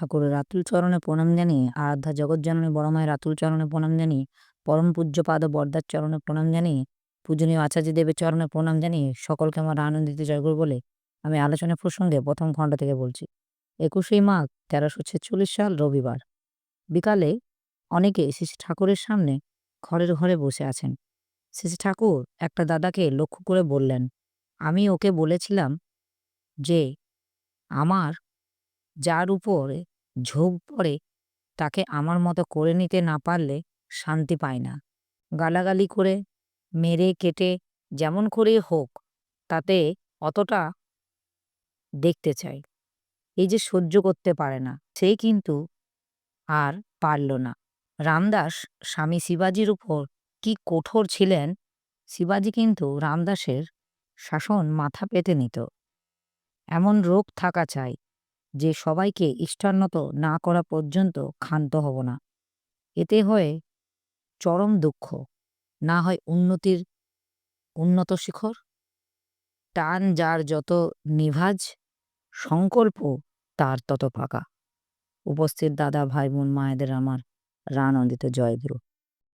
ঠাকুরের রাতুল চরণে প্রণাম জানিয়ে, আরাধ্যা জগৎজননী বড়মায়ের রাতুল চরণে প্রণাম জানিয়ে, পরম পূজ্যপাদ বরদার চরণে প্রণাম জানিয়ে, পূজনীয় আচার্য দেবের চরণে প্রণাম জানিয়ে সকলকে আমার আনন্দিত জয়গুরু বলে আমি আলোচনা প্রসঙ্গে প্রথম খণ্ড থেকে বলছি। একুশেই মাঘ তেরোশো ছেচল্লিশ সাল রবিবার। বিকালে অনেকে শ্রী ঠাকুরের সামনে ঘরের ঘরে বসে আছেন। শ্রী ঠাকুর একটা দাদাকে লক্ষ্য করে বললেন, আমি ওকে বলেছিলাম যে আমার যার উপরে ঝোঁক পড়ে, তাকে আমার মতো করে নিতে না পারলে শান্তি পায় না। গালাগালি করে, মেরে কেটে যেমন করেই হোক, তাতে অতটা দেখতে চাই। এই যে সহ্য করতে পারে না, সে কিন্তু আর পারল না। রামদাস, স্বামী শিবাজির উপর কি কঠোর ছিলেন, শিবাজি কিন্তু রামদাসের শাসন মাথা পেতে নিত। এমন রোগ থাকা চাই যে সবাইকে ইষ্টান্নত না করা পর্যন্ত ক্ষান্ত হব না। এতে হয় চরম দুঃখ, না হয় উন্নতির উন্নত শিখর। টান যার যত নিভাজ, সংকল্প তার তত ফাঁকা। উপস্থিত দাদা, ভাই বোন, মায়েদের আমার রানন্দিত জয়গুরু।